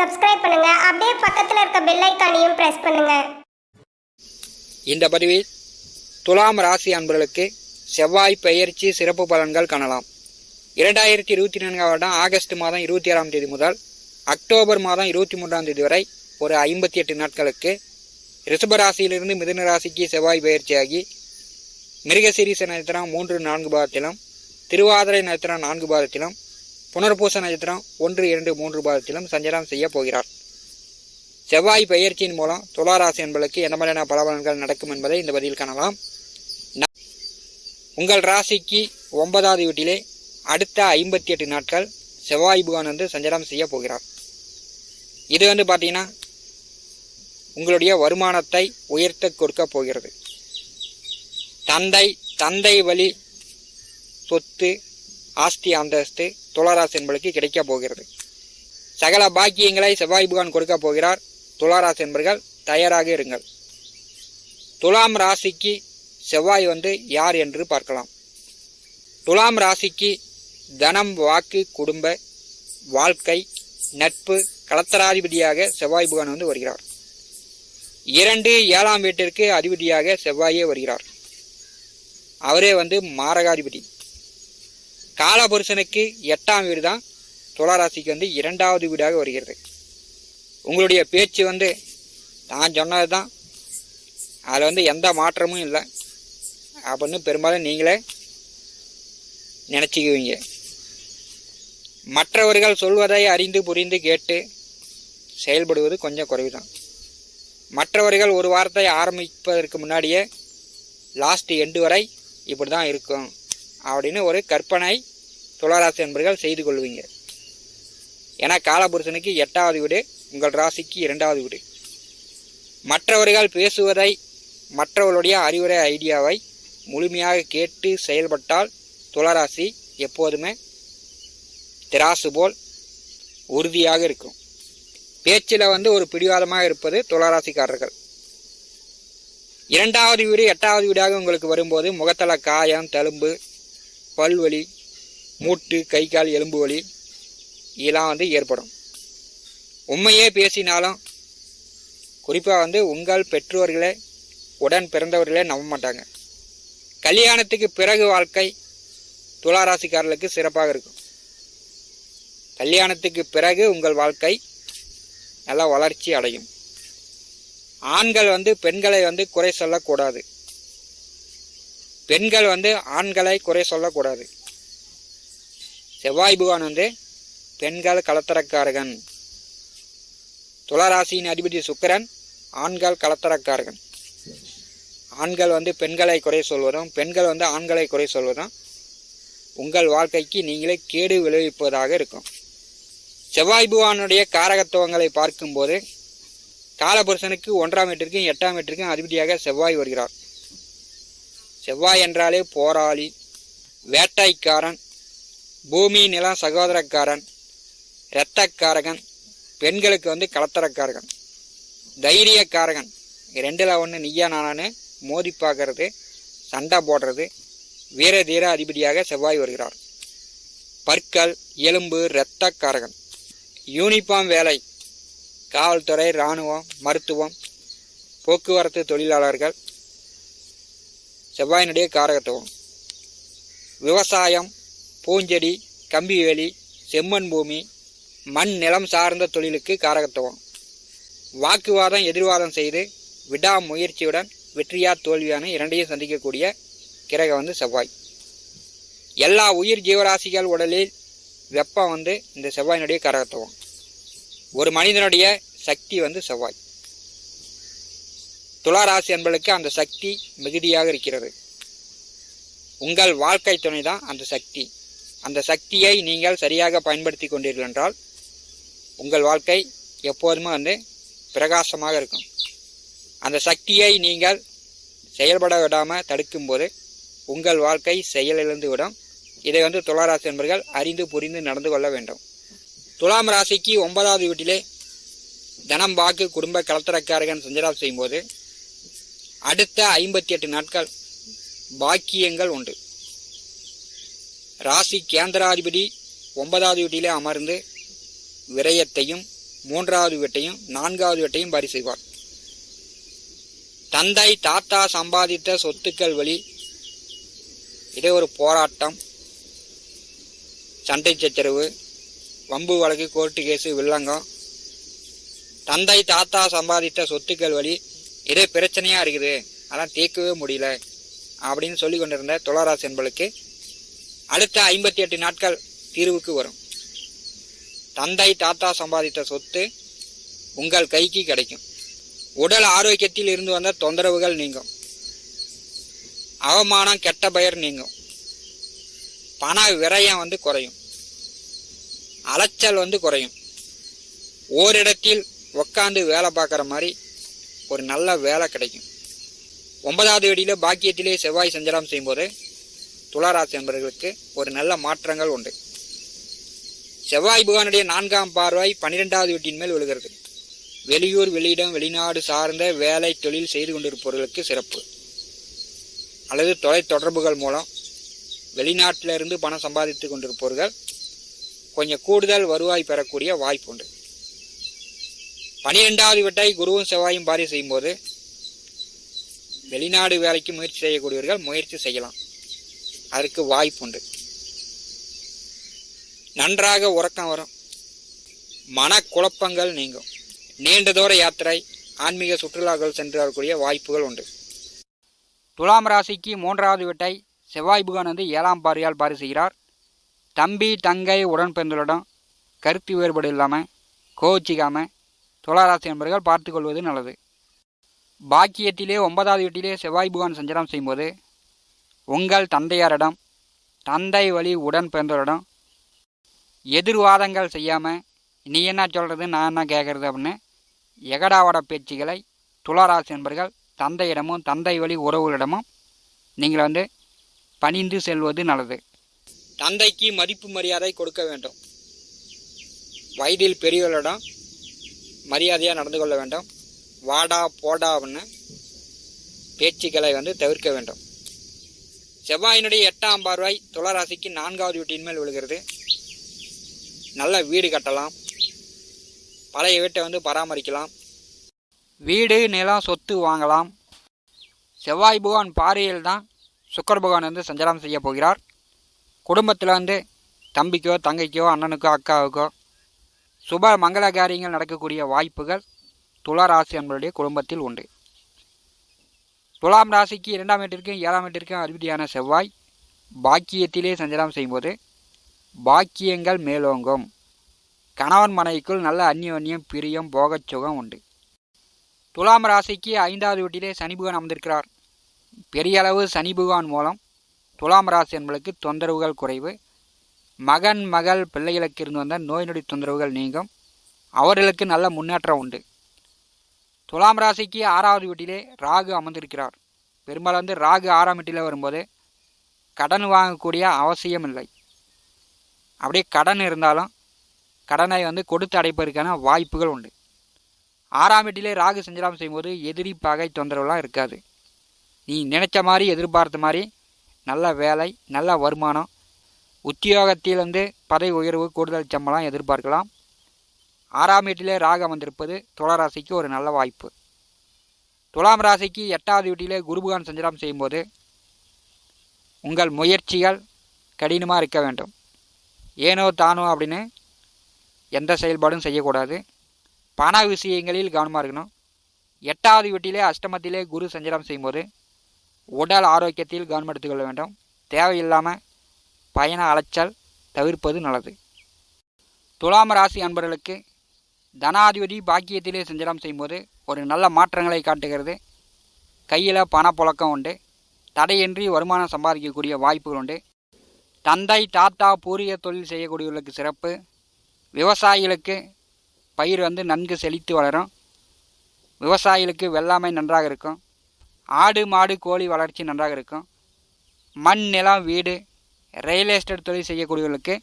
Subscribe பண்ணுங்க. அப்படியே பக்கத்துல இருக்க பெல் ஐக்கானையும் பிரஸ் பண்ணுங்க. இந்த பதிவில் துலாம் ராசி அன்பர்களுக்கு செவ்வாய் பெயர்ச்சி சிறப்பு பலன்கள் காணலாம். இரண்டாயிரத்தி இருபத்தி நான்காம் வருடம் ஆகஸ்ட் மாதம் இருபத்தி ஆறாம் தேதி முதல் அக்டோபர் மாதம் இருபத்தி மூன்றாம் தேதி வரை ஒரு ஐம்பத்தி எட்டு நாட்களுக்கு ரிஷபராசியிலிருந்து மிதுன ராசிக்கு செவ்வாய் பயிற்சியாகி மிருகசீரிச நட்சத்திரம் மூன்று நான்கு பாதத்திலும் திருவாதிரை நட்சத்திரம் நான்கு பாதத்திலும் புனர்பூச நட்சத்திரம் ஒன்று இரண்டு மூன்று பாதத்திலும் சஞ்சாரம் செய்ய போகிறார். செவ்வாய் பெயர்ச்சியின் மூலம் துளாராசி என்பதற்கு எந்த மாதிரியான பலபலன்கள் நடக்கும் என்பதை இந்த பதிவில் காணலாம். உங்கள் ராசிக்கு ஒன்பதாவது வீட்டிலே அடுத்த ஐம்பத்தி எட்டு நாட்கள் செவ்வாய் புகான் வந்து சஞ்சாரம் செய்ய போகிறார். இது வந்து பார்த்தீங்கன்னா உங்களுடைய வருமானத்தை உயர்த்த கொடுக்க போகிறது. தந்தை தந்தை வழி சொத்து ஆஸ்தி அந்தஸ்து துளாராசி என்பதற்கு கிடைக்கப் போகிறது. சகல பாக்கியங்களை செவ்வாய் புகான் கொடுக்க போகிறார். துளாராசி என்பர்கள் தயாராக இருங்கள். துலாம் ராசிக்கு செவ்வாய் வந்து யார் என்று பார்க்கலாம். துலாம் ராசிக்கு தனம் வாக்கு குடும்ப வாழ்க்கை நட்பு கலத்தராதிபதியாக செவ்வாய் புகான் வந்து வருகிறார். இரண்டு ஏழாம் வீட்டிற்கு அதிபதியாக செவ்வாயே வருகிறார். அவரே வந்து மாரகாதிபதி. காலபுருஷனுக்கு எட்டாம் வீடு தான் துளாராசிக்கு வந்து இரண்டாவது வீடாக வருகிறது. உங்களுடைய பேச்சு வந்து நான் சொன்னது தான் அதில் வந்து எந்த மாற்றமும் இல்லை. அப்படின்னு பெரும்பாலும் நீங்களே நினச்சிக்குவீங்க. மற்றவர்கள் சொல்வதை அறிந்து புரிந்து கேட்டு செயல்படுவது கொஞ்சம் குறைவு தான் மற்றவர்கள் ஒரு வார்த்தை ஆரம்பிப்பதற்கு முன்னாடியே லாஸ்ட் எண்டு வரை இப்படி தான் இருக்கும். அப்படின்னு ஒரு கற்பனை துளராசி என்பர்கள் செய்து கொள்வீங்க. ஏன்னா காலபுருஷனுக்கு எட்டாவது வீடு உங்கள் ராசிக்கு இரண்டாவது வீடு. மற்றவர்கள் பேசுவதை மற்றவர்களுடைய அறிவுரை ஐடியாவை முழுமையாக கேட்டு செயல்பட்டால் துளராசி எப்போதுமே திராசு போல் உறுதியாக இருக்கும். பேச்சில் வந்து ஒரு பிடிவாதமாக இருப்பது துளராசிக்காரர்கள். இரண்டாவது வீடு எட்டாவது வீடாக உங்களுக்கு வரும்போது முகத்தில் காயம் தழும்பு பல்வலி மூட்டு கை கால் எலும்பு வலி இதெல்லாம் வந்து ஏற்படும். உண்மையே பேசினாலும் குறிப்பாக வந்து உங்கள் பெற்றோர்களே உடன் பிறந்தவர்களே நம்ப மாட்டாங்க. கல்யாணத்துக்கு பிறகு வாழ்க்கை துளாராசிக்காரர்களுக்கு சிறப்பாக இருக்கும். கல்யாணத்துக்கு பிறகு உங்கள் வாழ்க்கை நல்லா வளர்ச்சி அடையும். ஆண்கள் வந்து பெண்களை வந்து குறை சொல்லக்கூடாது. பெண்கள் வந்து ஆண்களை குறை சொல்லக்கூடாது. செவ்வாய் புகான் வந்து பெண்கள் கலத்தரக்காரகன் துளராசியின் அதிபதி சுக்கிரன் ஆண்கள் கலத்தரக்காரகன் ஆண்கள் வந்து பெண்களை குறை சொல்வதும் பெண்கள் வந்து ஆண்களை குறை சொல்வதும் உங்கள் வாழ்க்கைக்கு நீங்களே கேடு விளைவிப்பதாக இருக்கும். செவ்வாய் புவானுடைய காரகத்துவங்களை பார்க்கும்போது காலபுருஷனுக்கு ஒன்றாம் வீட்டிற்கும் எட்டாம் வீட்டிற்கும் அதிபதியாக செவ்வாய் வருகிறார். செவ்வாய் என்றாலே போராளி வேட்டைக்காரன் பூமி நில சகோதரக்காரன் இரத்தக்காரகன் பெண்களுக்கு வந்து கலத்தரக்காரகன் தைரியக்காரகன். ரெண்டில் ஒன்று நீயா நானான்னு மோதி பார்க்கறது சண்டை போடுறது வீர தீர அதிபதியாக செவ்வாய் வருகிறார். பற்கள் எலும்பு இரத்தக்காரகன். யூனிஃபார்ம் வேலை காவல்துறை இராணுவம் மருத்துவம் போக்குவரத்து தொழிலாளர்கள் செவ்வாயினுடைய காரகத்துவம். விவசாயம் பூஞ்செடி கம்பிவேலி செம்மண் பூமி மண் நிலம் சார்ந்த தொழிலுக்கு காரகத்துவம். வாக்குவாதம் எதிர்வாதம் செய்து விடாமுயற்சியுடன் வெற்றியா தோல்வியான இரண்டையும் சந்திக்கக்கூடிய கிரகம் வந்து செவ்வாய். எல்லா உயிர் ஜீவராசிகள் உடலில் வெப்பம் வந்து இந்த செவ்வாயினுடைய காரகத்துவம். ஒரு மனிதனுடைய சக்தி வந்து செவ்வாய். துளாராசி அன்பளுக்கு அந்த சக்தி மிகுதியாக இருக்கிறது. உங்கள் வாழ்க்கை துணை தான் அந்த சக்தி. அந்த சக்தியை நீங்கள் சரியாக பயன்படுத்தி கொண்டீர்கள் என்றால் உங்கள் வாழ்க்கை எப்போதுமே வந்து பிரகாசமாக இருக்கும். அந்த சக்தியை நீங்கள் செயல்பட விடாமல் தடுக்கும்போது உங்கள் வாழ்க்கை செயலிழந்து விடும். இதை வந்து துளாராசி என்பர்கள் அறிந்து புரிந்து நடந்து கொள்ள வேண்டும். துலாம் ராசிக்கு ஒன்பதாவது வீட்டிலே தனம் வாக்கு குடும்ப கலத்தரக்காரகன் சஞ்சலம் செய்யும்போது அடுத்த ஐம்பத்தி எட்டு நாட்கள் பாக்கியங்கள் உண்டு. ராசி கேந்திராதிபதி ஒன்பதாவது வீட்டிலே அமர்ந்து விரயத்தையும் மூன்றாவது வீட்டையும் நான்காவது வீட்டையும் பரி செய்வார் தந்தை தாத்தா சம்பாதித்த சொத்துக்கள் வழி இதே ஒரு போராட்டம் சண்டை சச்சரவு வம்பு வழக்கு கோர்ட்டு கேஸு வில்லங்கம். தந்தை தாத்தா சம்பாதித்த சொத்துக்கள் வழி இதே பிரச்சனையாக இருக்குது. அதெல்லாம் தீர்க்கவே முடியல. அப்படின்னு சொல்லி கொண்டிருந்த துளாராசி என்பளுக்கு அடுத்த ஐம்பத்தி எட்டு நாட்கள் தீர்வுக்கு வரும். தந்தை தாத்தா சம்பாதித்த சொத்து உங்கள் கைக்கு கிடைக்கும். உடல் ஆரோக்கியத்தில் இருந்து வந்த தொந்தரவுகள் நீங்கும். அவமானம் கெட்ட பெயர் நீங்கும். பண விரயம் வந்து குறையும். அலைச்சல் வந்து குறையும். ஓரிடத்தில் உக்காந்து வேலை பார்க்குற மாதிரி ஒரு நல்ல வேலை கிடைக்கும். ஒன்பதாவது வெடியில பாக்கியத்திலே செவ்வாய் சஞ்சாரம் செய்யும்போது துளாராசி என்பவர்களுக்கு ஒரு நல்ல மாற்றங்கள் உண்டு. செவ்வாய் புகானுடைய நான்காம் பார்வை பன்னிரெண்டாவது வீட்டின் மேல் விழுகிறது. வெளியூர் வெளியிடம் வெளிநாடு சார்ந்த வேலை தொழில் செய்து கொண்டிருப்பவர்களுக்கு சிறப்பு. அல்லது தொலை தொடர்புகள் மூலம் வெளிநாட்டிலிருந்து பணம் சம்பாதித்து கொண்டிருப்பவர்கள் கொஞ்சம் கூடுதல் வருவாய் பெறக்கூடிய வாய்ப்பு உண்டு. பனிரெண்டாவது வீட்டை குருவும் செவ்வாயும் பாரி செய்யும்போது வெளிநாடு வேலைக்கு முயற்சி செய்யக்கூடியவர்கள் முயற்சி செய்யலாம். அதற்கு வாய்ப்பு உண்டு. நன்றாக உறக்கம் வரும். மனக்குழப்பங்கள் நீங்கும். நீண்ட தூர யாத்திரை ஆன்மீக சுற்றுலாக்கள் சென்று வரக்கூடிய வாய்ப்புகள் உண்டு. துலாம் ராசிக்கு மூன்றாவது வீட்டை செவ்வாய் புகான் வந்து ஏழாம் பாரியால் பாரி செய்கிறார். தம்பி தங்கை உடன் பிறந்தவரிடம் கருத்து வேறுபாடு இல்லாமல் கோச்சிக்காமல் துளாராசி நண்பர்கள் பார்த்து கொள்வது நல்லது. பாக்கியத்திலே ஒன்பதாவது வீட்டிலே செவ்வாய் புகான் சஞ்சாரம் செய்யும்போது உங்கள் தந்தையாரிடம் தந்தை வழி உடன் பிறந்தவரிடம் எதிர்வாதங்கள் செய்யாமல் நீ என்ன சொல்கிறது நான் என்ன கேட்குறது அப்படின்னு எகடாவட பேச்சுகளை துளாராசி என்பர்கள் தந்தையிடமும் தந்தை வழி உறவுகளிடமும் நீங்கள் வந்து பணிந்து செல்வது நல்லது. தந்தைக்கு மதிப்பு மரியாதை கொடுக்க வேண்டும். வயதில் பெரியவர்களிடம் மரியாதையாக நடந்து கொள்ள வேண்டும். வாடா போடா அப்படின்னு பேச்சுக்களை வந்து தவிர்க்க வேண்டும். செவ்வாயினுடைய எட்டாம் பார்வை துளராசிக்கு நான்காவது வீட்டின் மேல் விழுகிறது. நல்ல வீடு கட்டலாம். பழைய வீட்டை வந்து பராமரிக்கலாம். வீடு நிலம் சொத்து வாங்கலாம். செவ்வாய் பகவான் பாறையில் தான் சுக்கர பகவான் வந்து சஞ்சாரம் செய்ய போகிறார். குடும்பத்தில் வந்து தம்பிக்கோ தங்கைக்கோ அண்ணனுக்கோ அக்காவுக்கோ சுப மங்கள காரியங்கள் நடக்கக்கூடிய வாய்ப்புகள் துலா ராசி என்பவருடைய குடும்பத்தில் உண்டு. துலாம் ராசிக்கு இரண்டாம் வீட்டிற்கும் ஏழாம் வீட்டிற்கும் அதிபதியான செவ்வாய் பாக்கியத்திலே சஞ்சாரம் செய்யும்போது பாக்கியங்கள் மேலோங்கும். கணவன் மனைவிக்குள் நல்ல அந்நியோன்யம் பிரியம் போகச் சுகம் உண்டு. துலாம் ராசிக்கு ஐந்தாவது வீட்டிலே சனி பகவான் அமர்ந்திருக்கிறார். பெரிய அளவு சனி பகவான் மூலம் துலாம் ராசி என்பதற்கு தொந்தரவுகள் குறைவு. மகன் மகள் பிள்ளைகளுக்கு இருந்து வந்த நோய் நொடி தொந்தரவுகள் நீங்கும். அவர்களுக்கு நல்ல முன்னேற்றம் உண்டு. துலாம் ராசிக்கு ஆறாவது வீட்டிலே ராகு அமர்ந்திருக்கிறார். பெரும்பாலும் வந்து ராகு ஆறாம் வீட்டில் வரும்போது கடன் வாங்கக்கூடிய அவசியம் இல்லை. அப்படியே கடன் இருந்தாலும் கடனை வந்து கொடுத்து அடைப்பதற்கான வாய்ப்புகள் உண்டு. ஆறாம் வீட்டிலே ராகு சஞ்சாரம் செய்யும்போது எதிரி பகை தொந்தரவுலாம் இருக்காது. நீ நினைச்ச மாதிரி எதிர்பார்த்த மாதிரி நல்ல வேலை நல்ல வருமானம் உத்தியோகத்தில் வந்து பதவி உயர்வு கூடுதல் சம்பளம் எதிர்பார்க்கலாம். ஆறாம் வீட்டிலே ராகம் வந்திருப்பது துளராசிக்கு ஒரு நல்ல வாய்ப்பு. துலாம் ராசிக்கு எட்டாவது வீட்டிலே குருபகான் சஞ்சாரம் செய்யும்போது உங்கள் முயற்சிகள் கடினமாக இருக்க வேண்டும். ஏனோ தானோ அப்படின்னு எந்த செயல்பாடும் செய்யக்கூடாது. பண விஷயங்களில் கவனமாக இருக்கணும். எட்டாவது வீட்டிலே அஷ்டமத்திலே குரு சஞ்சாரம் செய்யும்போது உடல் ஆரோக்கியத்தில் கவனம் எடுத்துக்கொள்ள வேண்டும். தேவையில்லாமல் பயண அலைச்சல் தவிர்ப்பது நல்லது. துலாம் ராசி அன்பர்களுக்கு தனாதிபதி பாக்கியத்திலே சஞ்சலம் செய்யும்போது ஒரு நல்ல மாற்றங்களை காட்டுகிறது. கையில் பணப்புழக்கம் உண்டு. தடையின்றி வருமானம் சம்பாதிக்கக்கூடிய வாய்ப்புகள் உண்டு. தந்தை தாத்தா பூரிய தொழில் செய்யக்கூடியவர்களுக்கு சிறப்பு. விவசாயிகளுக்கு பயிர் வந்து நன்கு செழித்து வளரும். விவசாயிகளுக்கு வெள்ளாமை நன்றாக இருக்கும். ஆடு மாடு கோழி வளர்ச்சி நன்றாக இருக்கும். மண் நிலம் வீடு ரியல் எஸ்டேட் தொழில் செய்யக்கூடியவர்களுக்கு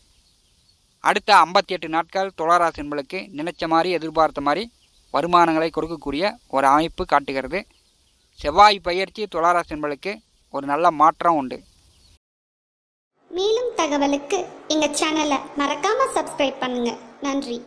அடுத்த ஐம்பத்தி எட்டு நாட்கள் துளாராசி என்பளுக்கு நினைச்ச மாதிரி எதிர்பார்த்த மாதிரி வருமானங்களை கொடுக்கக்கூடிய ஒரு அமைப்பு காட்டுகிறது. செவ்வாய் பயிற்சி துளாராசி என்பளுக்கு ஒரு நல்ல மாற்றம் உண்டு. மேலும் தகவலுக்கு எங்கள் சேனலை மறக்காமல் சப்ஸ்கிரைப் பண்ணுங்கள் நன்றி.